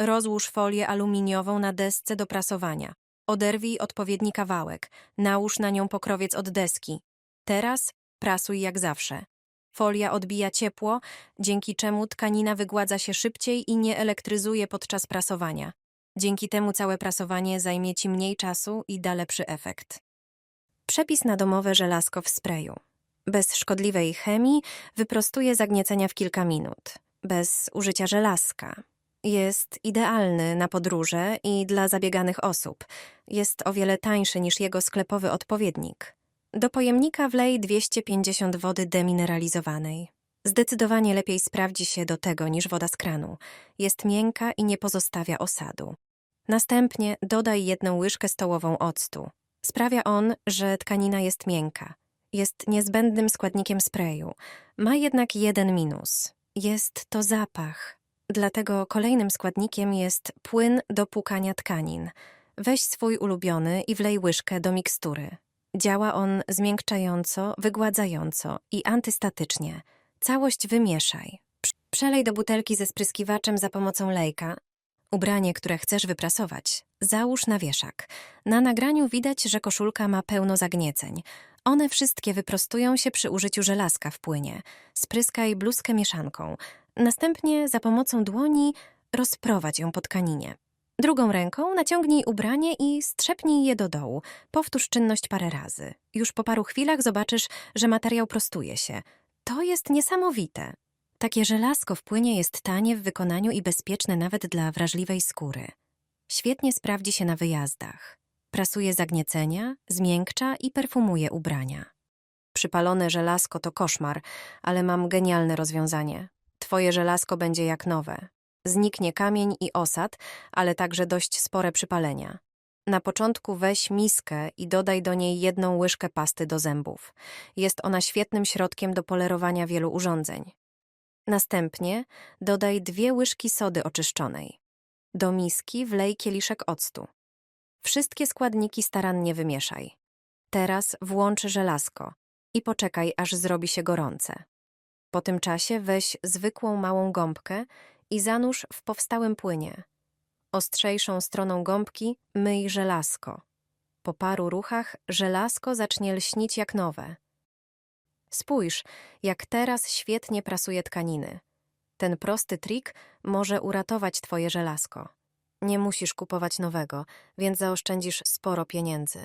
Rozłóż folię aluminiową na desce do prasowania. Oderwij odpowiedni kawałek. Nałóż na nią pokrowiec od deski. Teraz prasuj jak zawsze. Folia odbija ciepło, dzięki czemu tkanina wygładza się szybciej i nie elektryzuje podczas prasowania. Dzięki temu całe prasowanie zajmie Ci mniej czasu i da lepszy efekt. Przepis na domowe żelazko w sprayu. Bez szkodliwej chemii wyprostuje zagniecenia w kilka minut. Bez użycia żelazka. Jest idealny na podróże i dla zabieganych osób. Jest o wiele tańszy niż jego sklepowy odpowiednik. Do pojemnika wlej 250 wody demineralizowanej. Zdecydowanie lepiej sprawdzi się do tego niż woda z kranu. Jest miękka i nie pozostawia osadu. Następnie dodaj jedną łyżkę stołową octu. Sprawia on, że tkanina jest miękka. Jest niezbędnym składnikiem sprayu. Ma jednak jeden minus. Jest to zapach. Dlatego kolejnym składnikiem jest płyn do płukania tkanin. Weź swój ulubiony i wlej łyżkę do mikstury. Działa on zmiękczająco, wygładzająco i antystatycznie. Całość wymieszaj. Prz- Przelej do butelki ze spryskiwaczem za pomocą lejka. Ubranie, które chcesz wyprasować, załóż na wieszak. Na nagraniu widać, że koszulka ma pełno zagnieceń. One wszystkie wyprostują się przy użyciu żelazka w płynie. Spryskaj bluzkę mieszanką. Następnie za pomocą dłoni rozprowadź ją po tkaninie. Drugą ręką naciągnij ubranie i strzepnij je do dołu. Powtórz czynność parę razy. Już po paru chwilach zobaczysz, że materiał prostuje się. To jest niesamowite. Takie żelazko w płynie jest tanie w wykonaniu i bezpieczne nawet dla wrażliwej skóry. Świetnie sprawdzi się na wyjazdach. Prasuje zagniecenia, zmiękcza i perfumuje ubrania. Przypalone żelazko to koszmar, ale mam genialne rozwiązanie. Twoje żelazko będzie jak nowe. Zniknie kamień i osad, ale także dość spore przypalenia. Na początku weź miskę i dodaj do niej jedną łyżkę pasty do zębów. Jest ona świetnym środkiem do polerowania wielu urządzeń. Następnie dodaj dwie łyżki sody oczyszczonej. Do miski wlej kieliszek octu. Wszystkie składniki starannie wymieszaj. Teraz włącz żelazko i poczekaj, aż zrobi się gorące. Po tym czasie weź zwykłą małą gąbkę i zanurz w powstałym płynie. Ostrzejszą stroną gąbki myj żelazko. Po paru ruchach żelazko zacznie lśnić jak nowe. Spójrz, jak teraz świetnie prasuje tkaniny. Ten prosty trik może uratować twoje żelazko. Nie musisz kupować nowego, więc zaoszczędzisz sporo pieniędzy.